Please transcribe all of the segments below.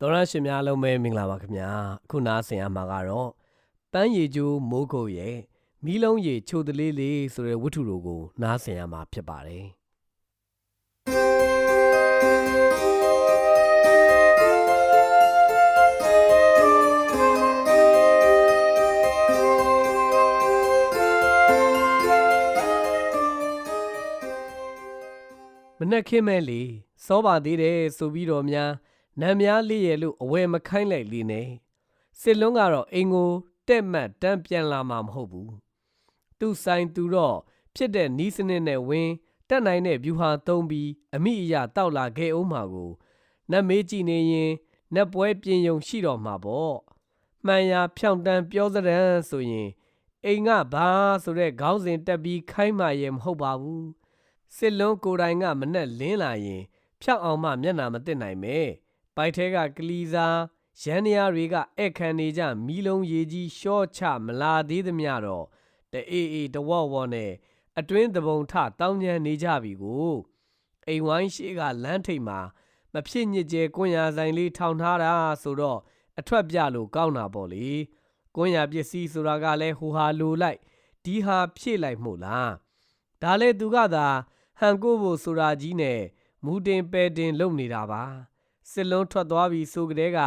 တော်ရရှင်များလုံးပဲမင်္ဂလာပါခင်ဗျာအခုနားဆင်ရမှာကတော့ပန်းရည်ကျိုးမိုးကုတ်ရဲ့မီးလုံးရည်ချိုတလေးလေးဆိုတဲ့ဝတ္ထုတို့ကိုနားဆင်ရမှာဖြစ်ပါတယ်မနှက်ခင်းမဲ့လေစောပါသေးတယ်ဆိုပြီးတော့များ နံများလေးရဲ့လို့အဝယ်မခိုင်းလိုက်လေနဲ့စစ်လုံးကတော့အင်ကိုတက်မှတ်တန်းပြန်လာမှာမဟုတ်ဘူးသူဆိုင်သူတော့ဖြစ်တဲ့နီးစနစ်နဲ့ဝင်တက်နိုင်တဲ့ဗျူဟာသုံးပြီးအမိအယတောက်လာခဲ့အောင်မှာကိုနတ်မေးကြည့်နေရင်နတ်ပွဲပြင်ယုံရှိတော့မှာပေါ့မှန်ရာဖြောင့်တန်းပြောစရန်ဆိုရင်အိမ်ကဘာဆိုတဲ့ခေါင်းစဉ်တက်ပြီးခိုင်းမှရဲ့မဟုတ်ပါဘူးစစ်လုံးကိုယ်တိုင်ကမနဲ့လင်းလာရင် ဖြောက်အောင်မှမျက်နာမသိနိုင်မဲ ပိုက်ထဲကကလီစာရန်နယားတွေကဧည့်ခံနေကြမီးလုံးရေကြီးရှော့ချမလာသေးသမျှတော့တအေးအေးတဝေါ့ဝေါ့နဲ့အတွင်းတပုံထတောင်းကျမ်းနေကြပြီကိုအိမ်ဝိုင်းရှိကလမ်းထိပ်မှာမဖြစ်ညစ်ကျဲကွန်ရာဆိုင်လေးထောင်ထားတာဆိုတော့အထွက်ပြလို့ကောင်းတာပေါ့လေကွန်ရာပစ္စည်းဆိုတာကလည်းဟိုဟာလိုလိုက်ဒီဟာဖြည့်လိုက်မို့လားဒါလေသူကသာဟန်ကိုဖို့ဆိုတာကြီးနဲ့မူတင်ပဲတင်လုပ်နေတာပါ စစ်လုံးထွက်သွားပြီဆိုကြတဲ့က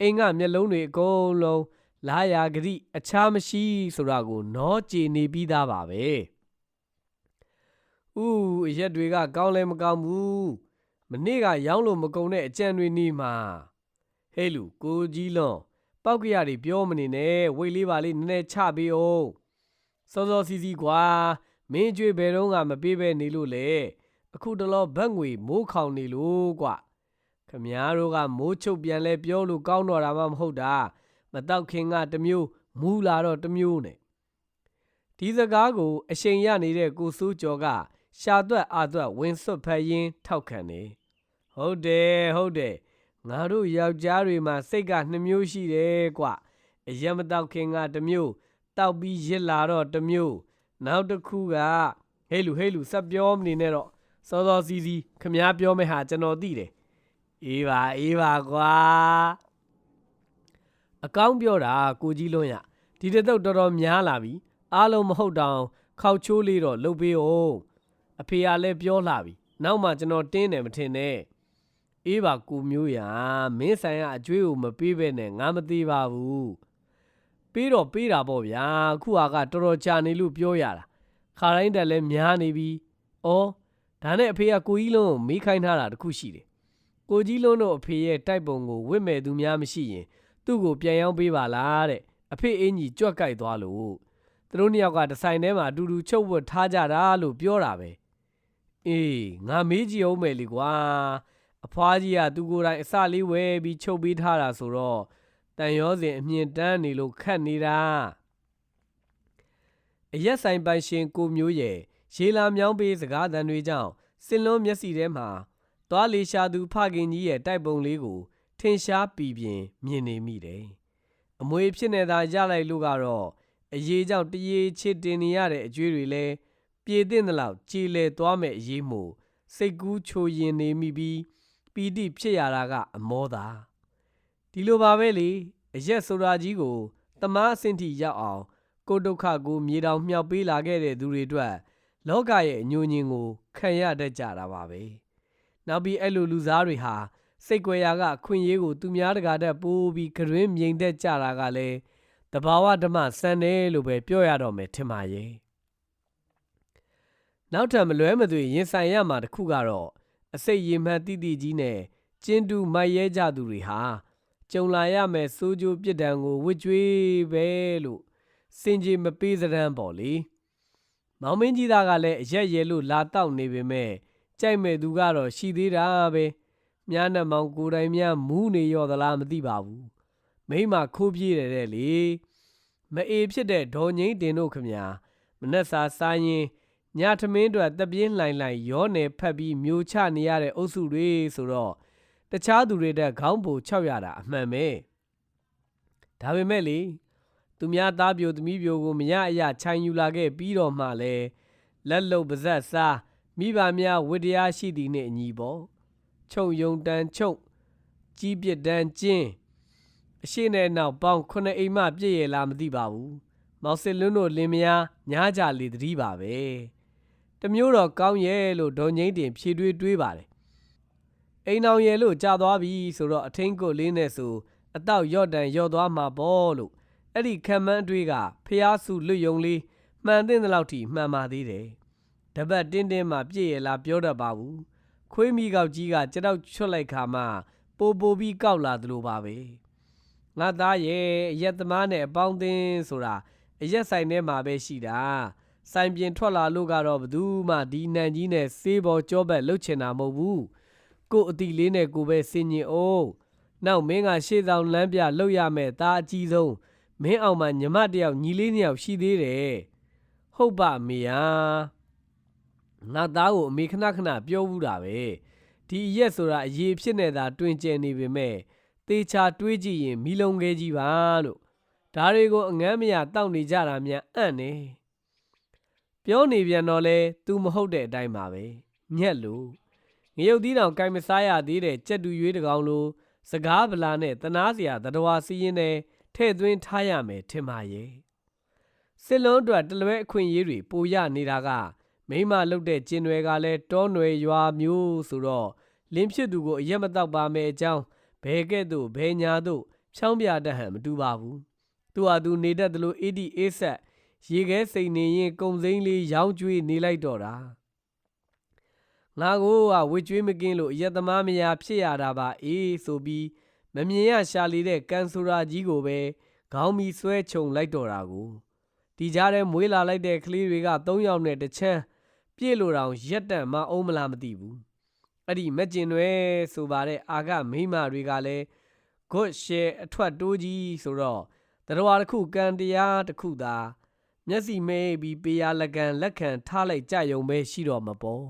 အိမ်ကမျက်လုံးတွေအကုန်လုံးလာယာဂရိအခြားမရှိဆိုတာကိုနောကြည်နေပြီးသားပါပဲ။ဦးအရက်တွေကကောင်းလဲမကောင်းဘူး။မနေ့ကရောင်းလို့မကုန်တဲ့အကြံတွေနေမှာဟဲ့လူကိုကြီးလွန်ပောက်ကရတွေပြောမနေနဲ့ဝိတ်လေးပါလေးနည်းနည်းချပေးအောင်စောစောစီစီကွာမင်းကျွေးဘယ်တော့မှမပေးပဲနေလို့လေအခုတလောဘတ်ငွေမိုးခေါင်နေလို့ကွာ ခမားတို့ကမိုးချုပ်ပြန်လဲပြောလို့ကောင်းတော့တာမှမဟုတ်တာမတောက်ခင်ကတမျိုးမူလာတော့တမျိုးနဲ့ဒီစကားကို အရှိန်ရနေတဲ့ကိုစိုးကျော်ကရှာသွက်အာသွက်ဝင်ဆွတ်ဖက်ရင်းထောက်ခံနေဟုတ်တယ်ဟုတ်တယ်ငါတို့ယောက်ျားတွေမှာစိတ်ကနှမျိုးရှိတယ်ကွအရက်မတောက်ခင်ကတမျိုးတောက်ပြီးရစ်လာတော့တမျိုးနောက်တစ်ခုကဟေးလူဟေးလူစပ်ပြောမနေနဲ့တော့စောစောစီစီခမားပြောမဲ့ဟာကျွန်တော်သိတယ် အေးပါအေးပါကွာအကောင်းပြောတာကိုကြီးလွန်းရဒီတစ်သုတ်တော်တော်များလာပြီအားလုံးမဟုတ်တောင်ခောက်ချိုးလေးတော့လှုပ်ပေးအောင်အဖေကလည်းပြောလာပြီနောက်မှကျွန်တော်တင်းတယ်မထင်နဲ့အေးပါကိုမျိုးရမင်းဆိုင်ကအကျွေးကိုမပေးပဲနဲ့ငါမသေးပါဘူးပေးတော့ပေးတာပေါ့ဗျာခုဟာကတော်တော်ကြာနေလို့ပြောရတာခါတိုင်းတက်လည်းများနေပြီဩဒါနဲ့အဖေကကိုကြီးလုံးကိုမေးခိုင်းထားတာတခုရှိတယ် ကိုကြီးလုံးတို့အဖေရဲ့တိုက်ပုံကိုဝစ်မဲ့သူများမရှိရင် သူ့ကိုပြန်ရောက်ပေးပါလားတဲ့အဖေအင်းကြီးကြွက်ကြိုက်သွားလို့သူတို့နှစ်ယောက်ကတဆိုင်ထဲမှာအတူတူချုပ်ဝတ်ထားကြတာလို့ပြောတာပဲအေးငါမေးကြည့်အောင်မယ်လေကွာအဖွားကြီးကသူကိုယ်တိုင်အစလေးဝဲပြီးချုပ်ပေးထားတာဆိုတော့တန်ရောစဉ်အမြင့်တန်းနေလို့ခတ်နေတာအရက်ဆိုင်ပိုင်ရှင်ကိုမျိုးရဲ့ရေလာမြောင်းပေးစကားသံတွေကြောင့်စင်လုံးမျက်စီထဲမှာ သွားလေရှာသူဖခင်ကြီးရဲ့တိုက်ပုံလေးကို ထင်ရှားပြီးပြင်မြင်နေမိတယ်။အမွေဖြစ်နေသာရလိုက်လို့ကတော့အရေးကြောင့်တရေချစ်တင်နေရတဲ့အကျွေးတွေလဲပြေတဲ့တဲ့လောက်ကြည်လေသွားမဲ့အရေးမို့စိတ်ကူးချိုရင်နေမိပြီးပီတိဖြစ်ရတာကအမောသာဒီလိုပါပဲလေအရက်ဆိုတာကြီးကိုတမားအဆင့်ထိရောက်အောင် ကိုဒုက္ခကိုမြေတောင်မြောက်ပေးလာခဲ့တဲ့သူတွေအတွက်လောကရဲ့အညိုညင်ကိုခံရတတ်ကြတာပါပဲ နောက်ပြီးအဲ့လိုလူစားတွေဟာစိတ်ကြွယ်ရာကအခွင့်အရေးကိုသူများတကာတက်ပိုးပြီးကြွင်းမြိန်တက်ကြတာကလည်းတဘာဝဓမ္မစံတယ်လို့ပဲပြောရတော့မယ်ထင်ပါရဲ့နောက်ထပ်မလွဲမသွေရင်ဆိုင်ရမှာတခုကတော့အစိတ်ရည်မှန်တိတိကြီးနဲ့ကျင်းတူမိုက်ရဲကြသူတွေဟာကြုံလာရမယ်စိုးကြိုးပြစ်ဒဏ်ကိုဝစ်ကြွေးပဲလို့စင်ကြီးမပေးစရန်ပေါ့လေမောင်မင်းကြီးသားကလည်းအရက်ရဲလို့လာတောက်နေပေမဲ့ ကြိုက်မဲ့သူကတော့ရှိသေးတာပဲမြားနဲ့မောင်ကိုယ်တိုင်များမူးနေရောသလားမသိပါဘူးမိမခိုးပြေးတယ်တဲ့လေမအေဖြစ်တဲ့ဒေါ်ငိမ့်တင်တို့ခမညာမနှက်စာစားရင်ညထမင်းတို့တပြင်းလှိုင်လှိုင်ရောနယ်ဖက်ပြီးမျိုးချနေရတဲ့အုပ်စုတွေဆိုတော့တခြားသူတွေတဲ့ခေါင်းပို၆ရတာအမှန်ပဲဒါပေမဲ့လေသူများသားပြိုသမီးပြိုကိုမရအရခြိုင်ယူလာခဲ့ပြီးတော့မှလဲလက်လုံပါဇက်စား မိဘများဝိတရားရှိသည်နှင့်အညီပေါ့ချုပ်ယုံတန်ချုပ်ကြီးပြစ်ဒဏ်ကျင်းအရှိနဲ့နောက်ပေါင်းခုနှစ်အိမ်မှပြည့်ရလားမသိပါဘူးမောင်စစ်လွန်းတို့လင်မယားညားကြလေတတိပါပဲတမျိုးတော့ကောင်းရဲ့လို့ဒေါ်ငိမ့်တင်ဖြေတွေးတွေးပါတယ်အိမ်အောင်ရဲ့လို့ကြာသွားပြီဆိုတော့အထင်းကိုလေးနဲ့ဆိုအတော့ရော့တန်ရော့သွားမှာပေါ့လို့အဲ့ဒီခံမန်းအတွေးကဖျားစုလွတ်ယုံလေးမှန်တဲ့လောက်ထိမှန်ပါသေးတယ် တပတ်တင်းတင်းမှပြည့်ရလားပြောတတ်ပါဘူးခွေးမိကောက်ကြီးကကြောက်ချွတ်လိုက်ခါမှပိုပိုပြီးကောက်လာသလိုပါပဲငါသားရဲ့အရက်သမားနဲ့အပေါင်းအသင်းဆိုတာအရက်ဆိုင်ထဲမှာပဲရှိတာဆိုင်ပြင်ထွက်လာလို့ကတော့ဘယ်သူမှဒီနန်ကြီးနဲ့စေးပေါ်ကြောဘက်လှုပ်ချင်တာမဟုတ်ဘူးကို့အတီလေးနဲ့ကိုပဲစင်ញင်အောင်နောက်မင်းကရှေ့ဆောင်လမ်းပြလှုပ်ရမယ်သားအကြီးဆုံးမင်းအောင်မှာညီမတယောက်ညီလေးနှစ်ယောက်ရှိသေးတယ်ဟုတ်ပါမေယာ ငါသားကိုအမေခဏခဏပြောဘူးတာပဲဒီအရက်ဆိုတာအရေးဖြစ်နေတာတွင်ကျယ်နေပေမဲ့သေချာတွေးကြည့်ရင်မီလုံခဲကြီးပါလို့ဒါတွေကိုအငမ်းမရတောက်နေကြတာများအံ့နေပြောနေပြန်တော့လဲ तू မဟုတ်တဲ့အတိုင်းပါပဲညက်လို့ငရုတ်သီးတောင်ကိုင်မစားရသေးတဲ့ကြက်တူရွေးတကောင်လိုစကားဗလာနဲ့တနာစရာတတော်စီရင်နဲ့ထဲ့သွင်းထားရမယ်ထင်ပါရဲ့စစ်လုံးအတွက်တလွဲအခွင့်အရေးတွေပိုရနေတာက မိမလုတ်တဲ့ကျင်တွေကလည်းတောနွယ်ရွာမျိုးဆိုတော့လင်းဖြစ်သူကိုအရက်မတော့ပါမယ်အကြောင်းဘဲကဲ့သို့ဘဲညာသို့ဖြောင်းပြတတ်ဟန်မတူပါဘူးသူဟာသူနေတတ်တယ်လို့အေဒီအေးဆက်ရေခဲစိန်နေရင်ကုံစိမ့်လေးရောင်းကျွေးနေလိုက်တော့တာငါကိုကဝေကျွေးမကင်းလို့အရက်သမားမယာဖြစ်ရတာပါအေးဆိုပြီးမမြင်ရရှာလီတဲ့ကန်ဆိုရာကြီးကိုပဲခေါင်းမီဆွဲချုံလိုက်တော့တာကိုဒီကြားထဲမွေးလာလိုက်တဲ့ကလေးတွေက၃ယောက်နဲ့တစ်ချမ်း ပြည့်လို့တောင်ရက်တန့်မအောင်မလားမသိဘူးအဲ့ဒီမက်ကျင်တွေဆိုပါတဲ့အာကမိမတွေကလည်းဂွတ်ရှဲအထွက်တိုးကြီးဆိုတော့တတော်တစ်ခုကန်တရားတစ်ခုသာမျက်စိမဲပြီးပေးရလက်ကန်လက်ခံထားလိုက်ကြယုံပဲရှိတော့မှာပေါ့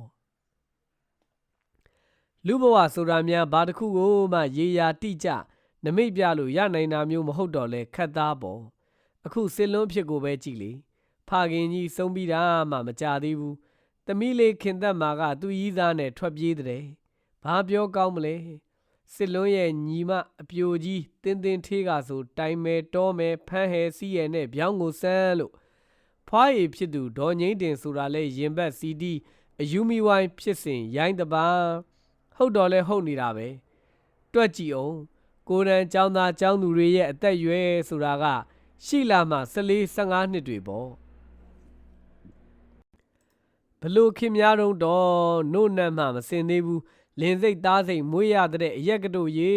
လူဘဝဆိုတာများဘာတစ်ခုကိုမှရေရာတိကျနမိတ်ပြလို့ရနိုင်တာမျိုးမဟုတ်တော့လဲခက်သားပေါ့အခုစစ်လုံးဖြစ်ကိုပဲကြည့်လေဖခင်ကြီးဆုံးပြီးတာမှမကြသေးဘူး။ သမီးလေးခင်သက်မာကသူ့ရီးသားနဲ့ထွက်ပြေးတဲ့။ဘာပြောကောင်းမလဲ။စစ်လွန်းရဲ့ညီမအပြိုကြီးတင်းတင်းထေးကဆိုတိုင်မဲတောမဲဖမ်းဟဲစီးရဲနဲ့ပြောင်းကိုစမ်းလို့ဖွားရည်ဖြစ်သူဒေါ်ငိမ့်တင်ဆိုတာလဲရင်ဘတ်စီဒီအယူမီဝိုင်းဖြစ်စဉ်ရိုင်းတပါဟုတ်တော့လဲဟုတ်နေတာပဲတွက်ကြည့်အောင်ကိုရန်ចောင်းသားចောင်းသူတွေရဲ့အသက်အရွယ်ဆိုတာက ရှိလာမှ14 15နှစ်တွေပေါ့ ဘလို့ခင်များတော့တော့နို့နတ်မှမစင်သေးဘူးလင်းစိတ်သားစိတ်မွေးရတဲ့အရက်ကတို့ရေ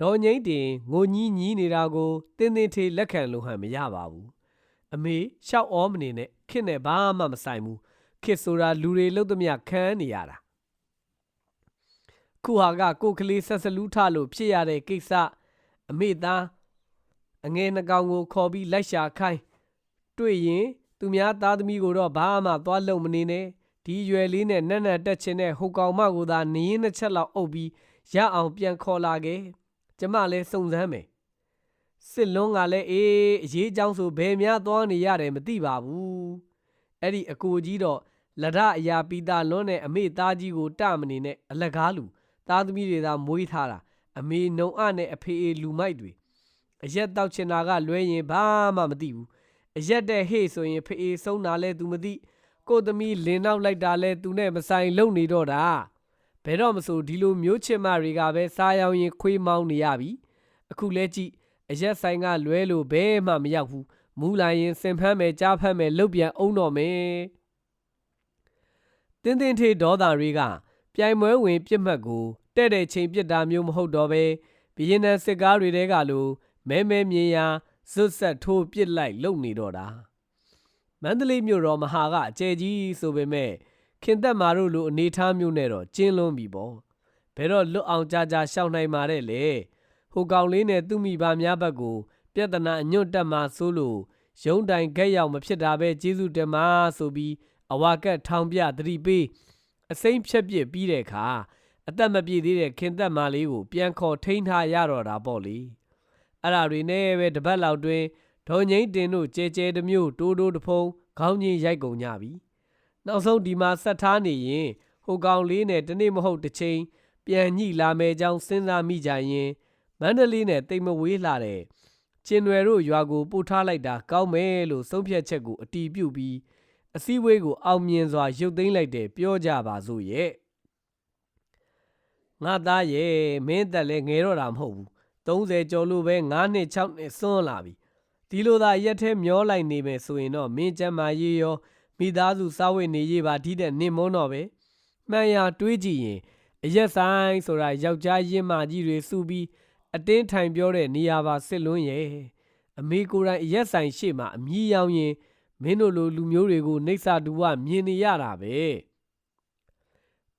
ဒေါ်ငိမ့်တင်ငိုကြီးညီးနေတာကိုတင်းတင်းထေးလက်ခံလို့ဟန်မရပါဘူးအမေရှောက်ဩမနေနဲ့ခစ်နဲ့ဘာမှမဆိုင်ဘူးခစ်ဆိုတာလူတွေလှုပ်သမျှခံနေရတာခုဟာကကိုကလေးဆက်စလူးထလို့ဖြစ်ရတဲ့ကိစ္စအမေသားအငယ်နှကောင်ကိုခေါ်ပြီးလိုက်ရှာခိုင်းတွေ့ရင် သူများသားသမီးကိုတော့ဘာမှသွားလုံမနေနဲ့ဒီရွယ်လေးနဲ့နက်နက်တက်ချင်တဲ့ဟိုကောင်မကိုသာနင်းနှစ်ချက်လောက်အုပ်ပြီးရအောင်ပြန်ခေါ်လာခဲ့ကျမလည်းစုံစမ်းမယ်စစ်လုံးကလည်းအေးအရေးကြောင်းဆိုဘယ်များသွားနေရတယ်မသိပါဘူးအဲ့ဒီအကိုကြီးတော့လဒအရာပီတာလွန်းနဲ့အမေသားကြီးကိုတမနေနဲ့အလကားလူသားသမီးတွေသာမွေးထားတာအမေနှုံအနဲ့အဖေအေလူမိုက်တွေအရက်တောက်ချင်တာကလွဲရင်ဘာမှမသိဘူး အရက်တဲ့ဟေ့ဆိုရင်ဖေးဆုံးတာလဲသူမသိကိုသမီးလင်းနောက်လိုက်တာလဲသူနဲ့မဆိုင်လုံနေတော့တာဘယ်တော့မဆိုဒီလိုမျိုးချစ်မတွေကပဲစားရောင်ရင်ခွေးမောင်းနေရပြီအခုလဲကြည့်အရက်ဆိုင်ကလွဲလို့ဘဲမှမရောက်ဘူးမူလာရင်စင်ဖမ်းမယ်ကြားဖမ်းမယ်လုတ်ပြန်အောင်တော့မယ်တင်းတင်းထေဒေါသတွေကပြိုင်ပွဲဝင်ပြစ်မှတ်ကိုတဲ့တဲ့ချိန်ပြစ်တာမျိုးမဟုတ်တော့ပဲဘီရင်နန်စစ်ကားတွေတဲကလိုမဲမဲမြင်ရာ ဇွတ်ဆက်ထိုးပစ်လိုက်လုံနေတော့တာမန္တလေးမြို့တော်မဟာကအကျယ်ကြီးဆိုပေမဲ့ခင်သက်မာတို့လိုအနေထားမျိုးနဲ့တော့ကျင်းလွန်းပြီပေါ့ဘယ်တော့လွတ်အောင်ကြာကြာရှောင်းနိုင်မှာတဲ့လေဟိုကောင်လေးနဲ့သူ့မိဘများဘက်ကိုပြဿနာအညွတ်တက်မှာဆိုလို့ရုံးတိုင်ခက်ရောက်မဖြစ်တာပဲကျေးဇူးတင်ပါဆိုပြီးအဝါကက်ထောင်ပြသတိပေးအစိမ့်ဖြက်ပြစ်ပြီးတဲ့အခါအသက်မပြည့်သေးတဲ့ခင်သက်မာလေးကိုပြန်ခေါ်ထိန်းထားရတော့တာပေါ့လေ အဲ့ဒါတွေနဲ့ပဲတပတ်လောက်တွင်ဒေါ်ငိမ့်တင်တို့ကြဲကြဲတမျိုးတိုးတိုးတဖုံခေါင်းကြီးရိုက်ကုန်ကြပြီနောက်ဆုံးဒီမှာဆက်ထားနေရင်ဟိုကောင်လေးနဲ့တနေ့မဟုတ်တစ်ချိန်ပြန်ညှိလာမယ်ကြောင်းစဉ်းစားမိကြရင်မန္တလေးနဲ့တိမ်မဝေးလာတဲ့ကျင်ရွယ်တို့ရွာကိုပို့ထားလိုက်တာကောင်းမယ်လို့ဆုံးဖြတ်ချက်ကိုအတီးပြုတ်ပြီးအစည်းအဝေးကိုအောင်မြင်စွာရုပ်သိမ်းလိုက်တယ်ပြောကြပါစို့ရဲ့ငါသားရဲ့မင်းသက်လည်းငယ်တော့တာမဟုတ်ဘူး 30ကျော်လို့ပဲ9နှစ်6နှစ်စွန်းလာပြီဒီလိုသာရက်ထဲမျောလိုက်နေမယ်ဆိုရင်တော့မင်းကျမ်းမာရေးရောမိသားစုစားဝတ်နေရေးပါဒီတဲ့နင့်မုန်းတော့ပဲမှန်ရတွေးကြည့်ရင်အရက်ဆိုင်ဆိုတာယောက်ျားရင်းမကြီးတွေစုပြီးအတင်းထိုင်ပြောတဲ့နေရာပါစစ်လွန်းရဲ့အမေကိုယ်တိုင်အရက်ဆိုင်ရှေ့မှာအမြည်ရောင်ရင်မင်းတို့လိုလူမျိုးတွေကိုနှိပ်စာတူဝမြင်နေရတာပဲ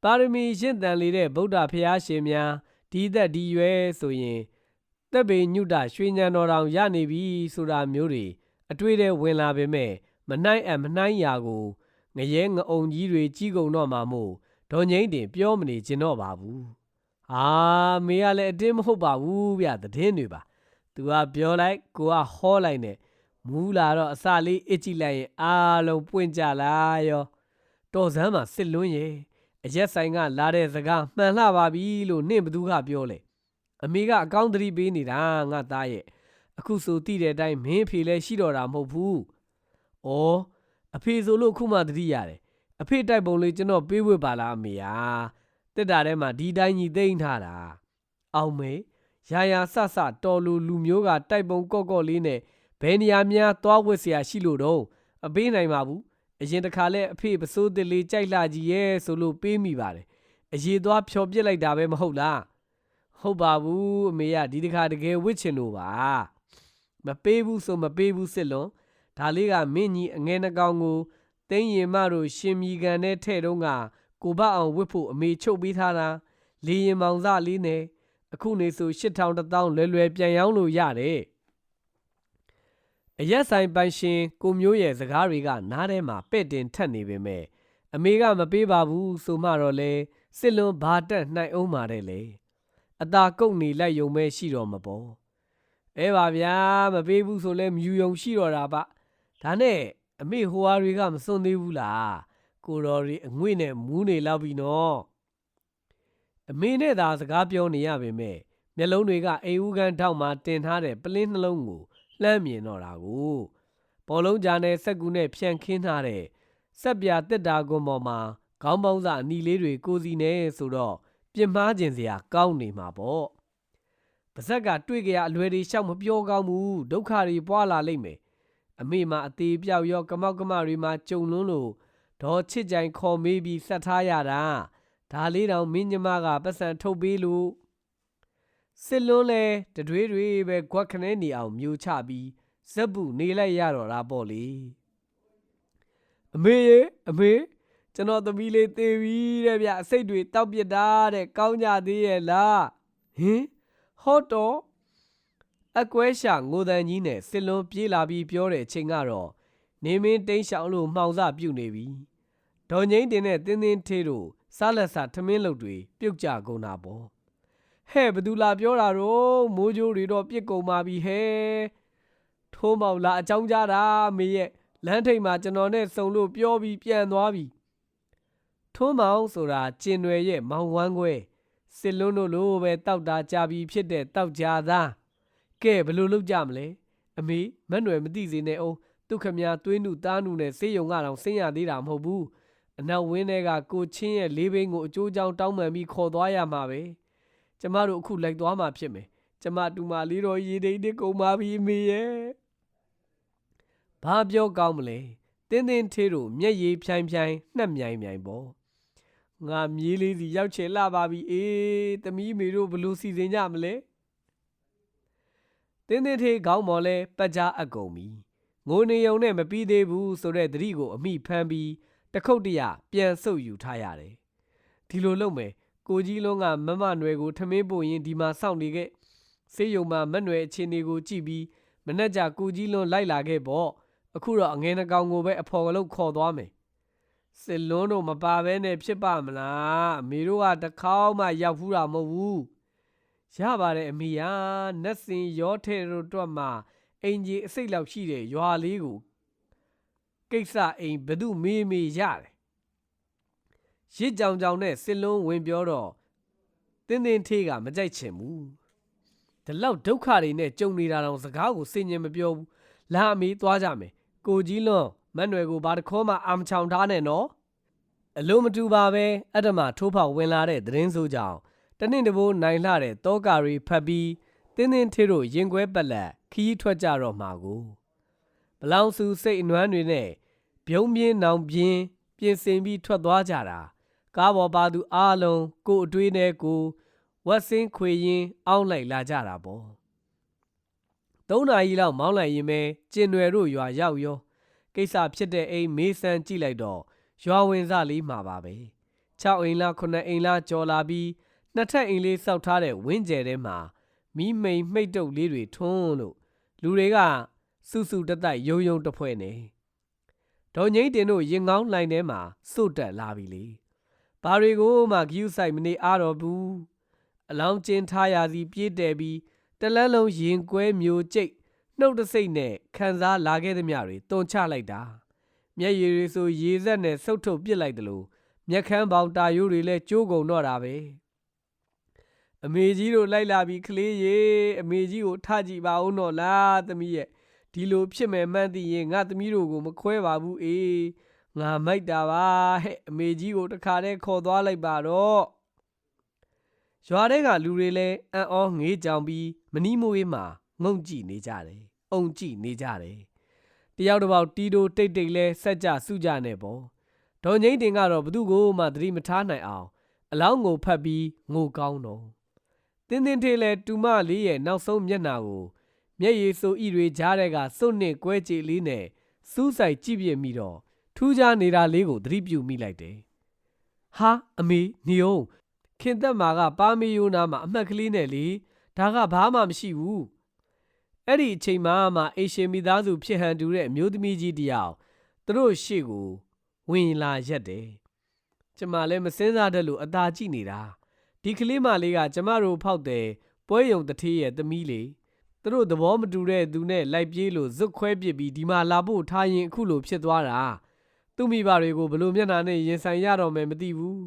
ပါရမီရှင်းတန်လေတဲ့ဗုဒ္ဓဖျားရှင်များဒီသက်ဒီရွယ်ဆိုရင် တက်ပေညုတရွှေညံတော်တောင်ရနေပြီဆိုတာမျိုးတွေအတွေ့အဝင်လာပေမဲ့မနိုင်အမနိုင်ရာကိုငရဲငအုံကြီးတွေကြီးကုန်တော့မှာမို့ဒေါ်ငိမ့်တင်ပြောမနေကျင်တော့ပါဘူးဟာမေကလည်းအတင်းမဟုတ်ပါဘူးဗျသတင်းတွေပါသူကပြောလိုက်ကိုကဟောလိုက်နဲ့မူးလာတော့အစလေးအစ်ကြည့်လိုက်ရင်အားလုံးပွင့်ကြလာရောတော်စမ်းမှာစစ်လွန်းရဲ့အရက်ဆိုင်ကလာတဲ့စကားမှန်လှပါပြီလို့နှင့်ဘသူကပြောလေ အမေကအကောင်းသတိပေးနေတာငါသားရဲ့အခုဆိုတိတဲ့အတိုင်းမင်းအဖေလည်းရှိတော့တာမဟုတ်ဘူး။အော်အဖေဆိုလို့ခုမှသတိရတယ်။အဖေတိုက်ပုံလေးကျွန်တော်ပေးဝတ်ပါလားအမေယာ။တက်တာထဲမှာဒီတိုင်းကြီးသိမ့်ထားတာ။အောင်မေရာရာဆဆတော်လူလူမျိုးကတိုက်ပုံကော့ကော့လေးနဲ့ဘယ်နေရာများသွားဝတ်เสียရှိလို့တော့အပေးနိုင်ပါဘူး။အရင်တခါလဲအဖေပစိုးတစ်လေးကြိုက်လာကြီးရဲ့ဆိုလို့ပေးမိပါတယ်။အရေးသွားဖြော်ပြစ်လိုက်တာပဲမဟုတ်လား။ ဟုတ်ပါဘူးအမေကဒီတခါတကယ်ဝစ်ချင်လို့ပါမပေးဘူးဆိုမပေးဘူးစစ်လွန်ဒါလေးကမင်းကြီးအငဲနှကောင်ကိုတင်းရင်မတို့ရှင်မီကန်နဲ့ထဲ့တုံးကကိုဘအောင်ဝစ်ဖို့အမေချုပ်ပေးထားတာလေရင်မောင်စလေးနဲ့အခုနေဆို8000တောင်းလွယ်လွယ်ပြန်ရောင်းလို့ရတယ်အရက်ဆိုင်ပိုင်ရှင်ကိုမျိုးရဲ့စကားတွေကနားထဲမှာပဲ့တင်ထက်နေပေမဲ့အမေကမပေးပါဘူးဆိုမှတော့လေစစ်လွန်ဘာတက်နှိုက်အောင်ပါတယ်လေ အသာကုတ်နေလိုက်ယုံမဲ့ရှိတော့မပေါ်အဲပါဗျာမပေးဘူးဆိုလဲမြူယုံရှိတော့တာပါဒါနဲ့အမေဟိုဟာတွေကမစွန့်သေးဘူးလားကိုတော်ရီအငွေ့နဲ့မူးနေလောက်ပြီနော်အမေနဲ့သာစကားပြောနေရပေမဲ့မျက်လုံးတွေကအိမ်ဦးကန်ထောက်မှာတင်ထားတဲ့ပလင်းနှလုံးကိုလှမ်းမြင်တော့တာကိုဘောလုံးကြားနဲ့စက်ကူနဲ့ဖြန့်ခင်းထားတဲ့စက်ပြတက်တာကွန်ပေါ်မှာခေါင်းပေါင်းစအနီလေးတွေကိုစီနေဆိုတော့ ပြင်းမှားခြင်းစရာကောင်းနေမှာပေါ့ပါဇက်ကတွေ့ကြရအလွယ်တွေရှောက်မပြောကောင်းဘူးဒုက္ခတွေပွားလာလိမ့်မယ်အမေမှာအသေးပြောက်ရောကမောက်ကမတွေမှာကြုံလွန်းလို့ဒေါ်ချစ်ကြိုင်ခေါ်မေးပြီးဆက်ထားရတာဒါလေးတောင်မင်းညီမကပတ်စံထုတ်ပေးလို့စစ်လွန်းလဲတတွေးတွေပဲခွက်ခနဲနေအောင်မြူချပြီးဇက်ဘူးနေလိုက်ရတော့တာပေါ့လေအမေရေအမေ ကျွန်တော်သမီးလေးသေပြီတဲ့ဗျအစိတ်တွေတောက်ပစ်တာတဲ့ကောင်းကြသေးရဲ့လားဟင်ဟောတော့အကွဲရှာငိုတန်ကြီးနဲ့စစ်လွန်ပြေးလာပြီးပြောတဲ့အချိန်ကတော့နေမင်းတိန်ရှောင်းလို့မှောင်စပြုတ်နေပြီဒေါ်ငိမ့်တင်နဲ့တင်းတင်းထေးတို့စားလက်စားထမင်းလုတ်တွေပြုတ်ကြကုန်တာပေါ့ဟဲ့ဘသူလာပြောတာတော့မိုးကြိုးတွေတော့ပြစ်ကုန်ပါပြီဟဲ့ထိုးမောင်လာအကြောင်းကြားတာမေရဲ့လမ်းထိပ်မှာကျွန်တော်နဲ့စုံလို့ပြောပြီးပြန်သွားပြီ ထိုးမောင်ဆိုတာကျင်ွယ်ရဲ့မောင်ဝမ်းခွဲစစ်လွန်းတို့လိုပဲတောက်တာကြပြီးဖြစ်တဲ့တောက်ကြသားကဲဘယ်လိုလုပ်ကြမလဲအမေမက်နွယ်မသိစေနဲ့အောင်ဒုက္ခမြသွေးနုတားနုနဲ့ဆေးရုံကတော့ဆင်းရသေးတာမဟုတ်ဘူးအနောက်ဝင်းထဲကကိုချင်းရဲ့လေးဘင်းကိုအကျိုးကြောင်းတောင်းပန်ပြီးခေါ်သွားရမှာပဲကျမတို့အခုလိုက်သွားမှာဖြစ်မယ်ကျမတူမလေးတော်ရေဒိတ်တစ်ကုန်ပါပြီအမေရဲ့ဘာပြောကောင်းမလဲတင်းတင်းသေးတို့မျက်ရည်ဖြိုင်ဖြိုင်နှက်မြိုင်မြိုင်ပေါ့ ငါမြေးလေးစီရောက်ချေလာပါပြီအေးသမီးမေတို့ဘလို့စီစဉ်ကြမလဲတင်းတင်းထေးခေါင်းမော်လဲပတ်ကြအကုန်ပြီငိုနေုံနဲ့မပြီးသေးဘူးဆိုတဲ့သတိကိုအမိဖမ်းပြီးတခုတ်တရပြန်ဆုပ်ယူထားရတယ်ဒီလိုလုပ်မယ်ကိုကြီးလုံးကမမနွယ်ကိုထမင်းပို့ရင်ဒီမှာစောင့်နေခဲ့ဆေးရုံမှာမနွယ်အခြေအနေကိုကြည့်ပြီးမနှက်ကြကိုကြီးလုံးလိုက်လာခဲ့ပေါ့အခုတော့အငင်းနှကောင်ကိုပဲအဖော်ကလေးခေါ်သွားမယ် စစ်လွန်းတို့မပါဘဲနဲ့ဖြစ်ပါမလားအမေတို့ကတခေါက်မှရောက်ဖူးတာမဟုတ်ဘူးရပါတယ်အမေယာနတ်စင်ရောထဲတို့တော့မှအင်ကြီးအစိတ်လောက်ရှိတဲ့ရွာလေးကိုကိစ္စအိမ်ဘသူမေးမေးရတယ်ရစ်ကြောင်ကြောင်နဲ့စစ်လုံးဝင်ပြောတော့တင်းတင်းထေးကမကြိုက်ချင်ဘူးဒီလောက်ဒုက္ခတွေနဲ့ကြုံနေတာတော့စကားကိုစင်ញင်မပြောဘူးလာအမေသွားကြမယ်ကိုကြီးလွန် မတ်နွယ်ကိုဘာတခေါမှအာမချောင်ထားနဲ့နော်အလိုမတူပါပဲအတ္တမထိုးဖောက်ဝင်လာတဲ့သတင်းဆိုးကြောင့်တနင့်တဘိုးနိုင်လှတဲ့တောကာရီဖတ်ပြီးတင်းတင်းထေးတို့ရင်ခွဲပက်လက်ခီးထွက်ကြတော့မှာကိုဘလောင်စုစိတ်အနွမ်းတွေနဲ့ပြုံးပြင်းနောင်ပြင်းပြင်ဆင်ပြီးထွက်သွားကြတာကားပေါ်ပါသူအားလုံးကို့အတွေးနဲ့ကိုဝက်စင်းခွေရင်အောင်းလိုက်လာကြတာပေါ့သုံးနာရီလောက်မောင်းလိုက်ရင်ပဲကျင်နွယ်တို့ရွာရောက်ရော ကိစ္စဖြစ်တဲ့အိမ်မေးဆန်းကြည့်လိုက်တော့ရွာဝင်စလေးမှာပါပဲ6အိမ်လား9အိမ်လားကြော်လာပြီးနှစ်ထပ်အိမ်လေးစောက်ထားတဲ့ဝင်းကျဲထဲမှာမီးမိန်မှိတ်တုပ်လေးတွေထွန်းလို့လူတွေကစုစုတက်တက်ယုံယုံတဖွဲ့နေဒေါ်ငိမ့်တင်တို့ရင်ကောင်းလိုင်းထဲမှာစုတ်တက်လာပြီလေဘာတွေကိုမှဂယူးဆိုင်မနေအားတော့ဘူးအလောင်းကျင်းထားရစီပြေးတယ်ပြီးတလန်းလုံးရင်ကွဲမျိုးကျိတ် နှုတ်တဆိတ်နဲ့ခံစားလာခဲ့သည်မြတွေတွန်ချလိုက်တာမျက်ရည်တွေဆိုရေဆက်နဲ့ဆုတ်ထုတ်ပစ်လိုက်တယ်လို့မျက်ခမ်းပေါင်တာရိုးတွေလည်းကျိုးကုန်တော့တာပဲအမေကြီးတို့လိုက်လာပြီးကလေးရေအမေကြီးကိုထကြည့်ပါဦးတော့လားသမီးရဲ့ဒီလိုဖြစ်မယ်မှန်းသိရင်ငါသမီးတို့ကိုမခွဲပါဘူးအေးငါမိုက်တာပါဟဲ့အမေကြီးကိုတခါတည်းခေါ်သွားလိုက်ပါတော့ရွာထဲကလူတွေလည်းအံ့ဩငေးကြောင်ပြီးမနီးမွေးမှာ ငုံကြည့်နေကြတယ်။အုံကြည့်နေကြတယ်။တယောက်တစ်ပေါက်တီတိုတိတ်တိတ်လဲဆက်ကြစုကြနေပေါ့။ဒေါ်ငိမ့်တင်ကတော့ဘသူ့ကိုမှသတိမထားနိုင်အောင်အလောင်းကိုဖတ်ပြီးငိုကောင်းတော့။တင်းတင်းထေးလဲတူမလေးရဲ့နောက်ဆုံးမျက်နှာကိုမျက်ရည်စိုးဤတွေကြားတဲ့ကစွတ်နှစ်ကွဲကြည်လေးနဲ့စူးဆိုင်ကြည့်ပြမိတော့ထူးခြားနေတာလေးကိုသတိပြုမိလိုက်တယ်။ဟာအမေနေအောင်ခင်သက်မာကပါမီယိုနာမှာအမှတ်ကလေးနဲ့လေဒါကဘာမှမရှိဘူး အဲ့ဒီအချိန်မှမှအေရှင်မိသားစုဖြစ်ဟန်တူတဲ့အမျိုးသမီးကြီးတယောက်သူတို့ရှေ့ကိုဝင်လာရက်တယ်ကျမလည်းမစင်းစားတတ်လို့အသာကြည့်နေတာဒီကလေးမလေးကကျမတို့ဖောက်တယ်ပွဲယုံတထေးရဲ့သမီးလေးသူတို့သဘောမတူတဲ့သူနဲ့လိုက်ပြေးလို့ဇွတ်ခွဲပစ်ပြီးဒီမှာလာဖို့ထားရင်အခုလိုဖြစ်သွားတာသူ့မိဘတွေကိုဘလို့မျက်နှာနဲ့ရင်ဆိုင်ရတော့မယ်မသိဘူး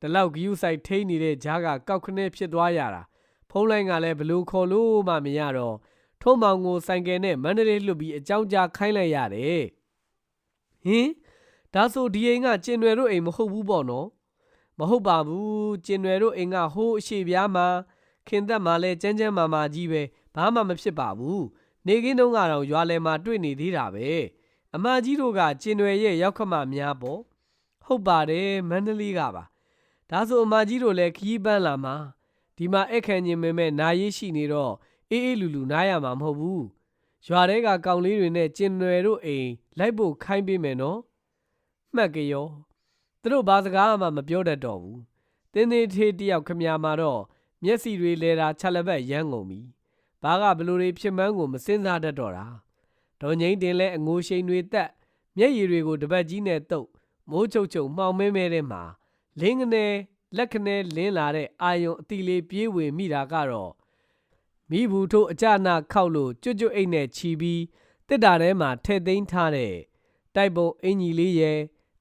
ဒီလောက်ဂယူးဆိုင်ထိန်းနေတဲ့ဂျားကကောက်ခနဲ့ဖြစ်သွားရတာဖုံးလိုင်းကလည်းဘလို့ခေါ်လို့မှမရတော့ ထုံးမောင်ကိုဆိုင်ကယ်နဲ့မန္တလေးလွတ်ပြီးအကြောင်းကြားခိုင်းလိုက်ရတယ်ဟင်ဒါဆိုဒီအိမ်ကကျင်ွယ်တို့အိမ်မဟုတ်ဘူးပေါ့နော်မဟုတ်ပါဘူးကျင်ွယ်တို့အိမ်ကဟိုးအရှိပြားမှာခင်သက်မှာလဲကျန်းကျန်းမာမာကြီးပဲဘာမှမဖြစ်ပါဘူးနေကင်းတုန်းကတော့ရွာလယ်မှာတွေ့နေသေးတာပဲအမကြီးတို့ကကျင်ွယ်ရဲ့ရောက်ခမများပေါ့ဟုတ်ပါတယ်မန္တလေးကပါဒါဆိုအမကြီးတို့လည်းခီးပန်းလာမှာဒီမှာအခန့်ညင်မဲမဲနာရေးရှိနေတော့ အေးအေးလူလူနားရမှာမဟုတ်ဘူးရွာထဲကကောင်လေးတွေနဲ့ကျင်နွယ်တို့အိမ်လိုက်ဖို့ခိုင်းပေးမယ်နော်မှတ်ကြရောသူတို့ဘာစကားမှမပြောတတ်တော့ဘူးတင်းတင်းထေးတယောက်ခမညာမှာတော့မျက်စိတွေလဲတာချက်လက်ဘက်ရမ်းကုန်ပြီဘာကဘလူတွေဖြစ်မှန်းကိုမစင်းစားတတ်တော့တာဒေါ်ငိမ့်တင်လဲအငိုးရှိန်တွေတက်မျက်ရည်တွေကိုတပတ်ကြီးနဲ့တုပ်မိုးချုပ်ချုပ်မှောင်မဲမဲတဲ့မှာလင်းကနေလက်ခနဲလင်းလာတဲ့အာယုံအတီလေးပြေးဝင်မိတာကတော့ မိဘူးထိုးအကြနာခောက်လို့ကျွတ်ကျွတ်အိတ်နဲ့ခြီပြီးတစ်တာထဲမှာထဲ့သိမ်းထားတဲ့တိုက်ပုံအင်ကြီးလေးရဲ့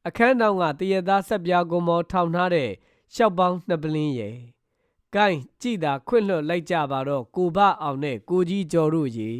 အခန်းတောင်ကတရသားဆက်ပြားကုံမောထောင်ထားတဲ့ရှောက်ပေါင်းနှစ်ပလင်းရဲ့ကိုင်းကြည်သာခွင့်လွှတ်လိုက်ကြပါတော့ကိုဘအောင်နဲ့ကိုကြီးကျော်တို့ရေ